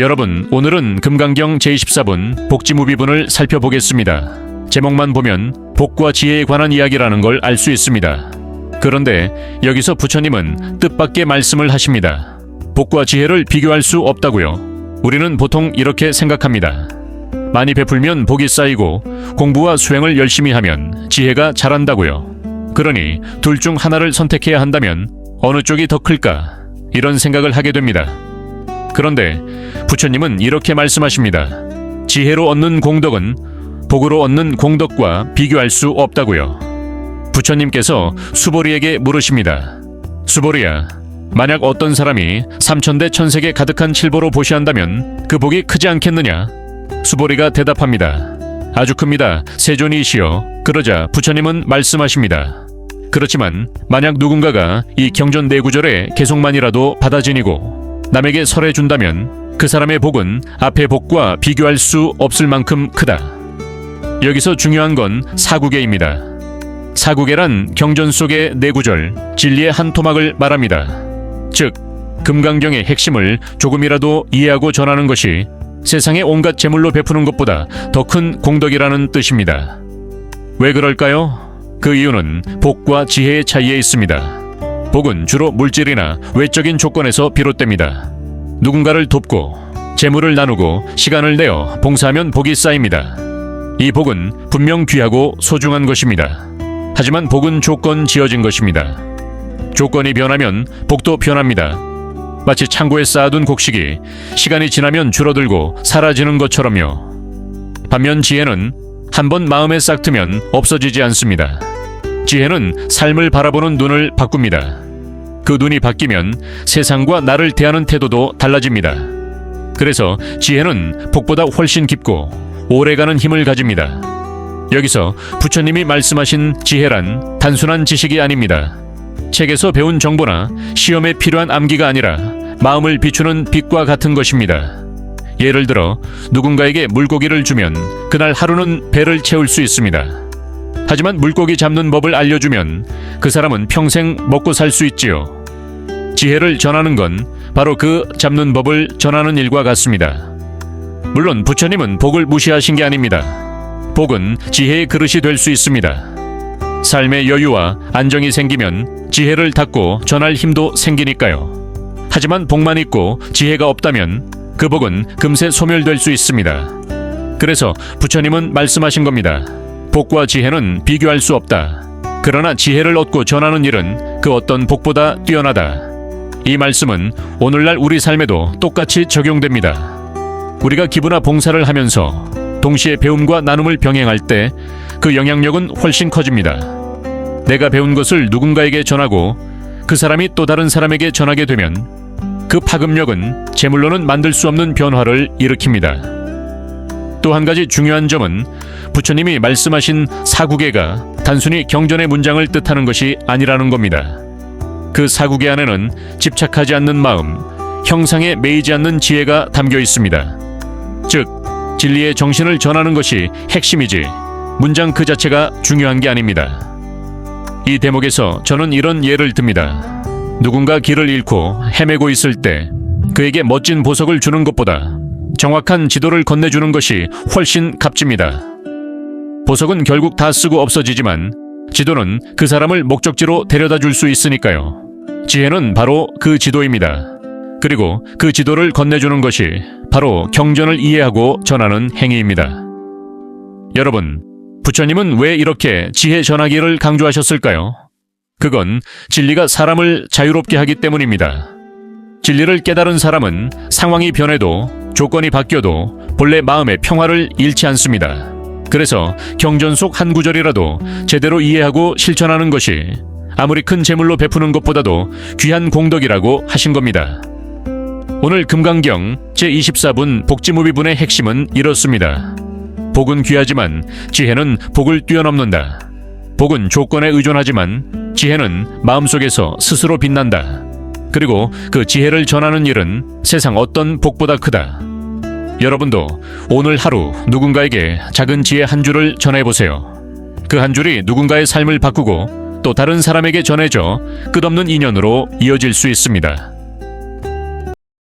여러분, 오늘은 금강경 제24분 복지무비분을 살펴보겠습니다. 제목만 보면 복과 지혜에 관한 이야기라는 걸 알 수 있습니다. 그런데 여기서 부처님은 뜻밖의 말씀을 하십니다. 복과 지혜를 비교할 수 없다고요. 우리는 보통 이렇게 생각합니다. 많이 베풀면 복이 쌓이고 공부와 수행을 열심히 하면 지혜가 자란다고요. 그러니 둘 중 하나를 선택해야 한다면 어느 쪽이 더 클까? 이런 생각을 하게 됩니다. 그런데 부처님은 이렇게 말씀하십니다. 지혜로 얻는 공덕은 복으로 얻는 공덕과 비교할 수 없다고요. 부처님께서 수보리에게 물으십니다. 수보리야, 만약 어떤 사람이 삼천대 천색에 가득한 칠보로 보시한다면 그 복이 크지 않겠느냐? 수보리가 대답합니다. 아주 큽니다. 세존이시여. 그러자 부처님은 말씀하십니다. 그렇지만 만약 누군가가 이 경전 네 구절에 개송만이라도 받아 지니고 남에게 설해 준다면 그 사람의 복은 앞의 복과 비교할 수 없을 만큼 크다. 여기서 중요한 건 사구계입니다. 사구계란 경전 속의 네 구절, 진리의 한 토막을 말합니다. 즉, 금강경의 핵심을 조금이라도 이해하고 전하는 것이 세상의 온갖 재물로 베푸는 것보다 더 큰 공덕이라는 뜻입니다. 왜 그럴까요? 그 이유는 복과 지혜의 차이에 있습니다. 복은 주로 물질이나 외적인 조건에서 비롯됩니다. 누군가를 돕고 재물을 나누고 시간을 내어 봉사하면 복이 쌓입니다. 이 복은 분명 귀하고 소중한 것입니다. 하지만 복은 조건 지어진 것입니다. 조건이 변하면 복도 변합니다. 마치 창고에 쌓아둔 곡식이 시간이 지나면 줄어들고 사라지는 것처럼요. 반면 지혜는 한 번 마음에 싹 트면 없어지지 않습니다. 지혜는 삶을 바라보는 눈을 바꿉니다. 그 눈이 바뀌면 세상과 나를 대하는 태도도 달라집니다. 그래서 지혜는 복보다 훨씬 깊고 오래가는 힘을 가집니다. 여기서 부처님이 말씀하신 지혜란 단순한 지식이 아닙니다. 책에서 배운 정보나 시험에 필요한 암기가 아니라 마음을 비추는 빛과 같은 것입니다. 예를 들어 누군가에게 물고기를 주면 그날 하루는 배를 채울 수 있습니다. 하지만 물고기 잡는 법을 알려주면 그 사람은 평생 먹고 살 수 있지요. 지혜를 전하는 건 바로 그 잡는 법을 전하는 일과 같습니다. 물론 부처님은 복을 무시하신 게 아닙니다. 복은 지혜의 그릇이 될 수 있습니다. 삶의 여유와 안정이 생기면 지혜를 닫고 전할 힘도 생기니까요. 하지만 복만 있고 지혜가 없다면 그 복은 금세 소멸될 수 있습니다. 그래서 부처님은 말씀하신 겁니다. 복과 지혜는 비교할 수 없다. 그러나 지혜를 얻고 전하는 일은 그 어떤 복보다 뛰어나다. 이 말씀은 오늘날 우리 삶에도 똑같이 적용됩니다. 우리가 기부나 봉사를 하면서 동시에 배움과 나눔을 병행할 때 그 영향력은 훨씬 커집니다. 내가 배운 것을 누군가에게 전하고 그 사람이 또 다른 사람에게 전하게 되면 그 파급력은 재물로는 만들 수 없는 변화를 일으킵니다. 또 한 가지 중요한 점은 부처님이 말씀하신 사구계가 단순히 경전의 문장을 뜻하는 것이 아니라는 겁니다. 그 사구계 안에는 집착하지 않는 마음, 형상에 매이지 않는 지혜가 담겨 있습니다. 즉, 진리의 정신을 전하는 것이 핵심이지 문장 그 자체가 중요한 게 아닙니다. 이 대목에서 저는 이런 예를 듭니다. 누군가 길을 잃고 헤매고 있을 때 그에게 멋진 보석을 주는 것보다 정확한 지도를 건네주는 것이 훨씬 값집니다. 보석은 결국 다 쓰고 없어지지만 지도는 그 사람을 목적지로 데려다 줄 수 있으니까요. 지혜는 바로 그 지도입니다. 그리고 그 지도를 건네주는 것이 바로 경전을 이해하고 전하는 행위입니다. 여러분, 부처님은 왜 이렇게 지혜 전하기를 강조하셨을까요? 그건 진리가 사람을 자유롭게 하기 때문입니다. 진리를 깨달은 사람은 상황이 변해도 조건이 바뀌어도 본래 마음의 평화를 잃지 않습니다. 그래서 경전 속 한 구절이라도 제대로 이해하고 실천하는 것이 아무리 큰 재물로 베푸는 것보다도 귀한 공덕이라고 하신 겁니다. 오늘 금강경 제24분 복지무비분의 핵심은 이렇습니다. 복은 귀하지만 지혜는 복을 뛰어넘는다. 복은 조건에 의존하지만 지혜는 마음속에서 스스로 빛난다. 그리고 그 지혜를 전하는 일은 세상 어떤 복보다 크다. 여러분도 오늘 하루 누군가에게 작은 지혜 한 줄을 전해보세요. 그 한 줄이 누군가의 삶을 바꾸고 또 다른 사람에게 전해져 끝없는 인연으로 이어질 수 있습니다.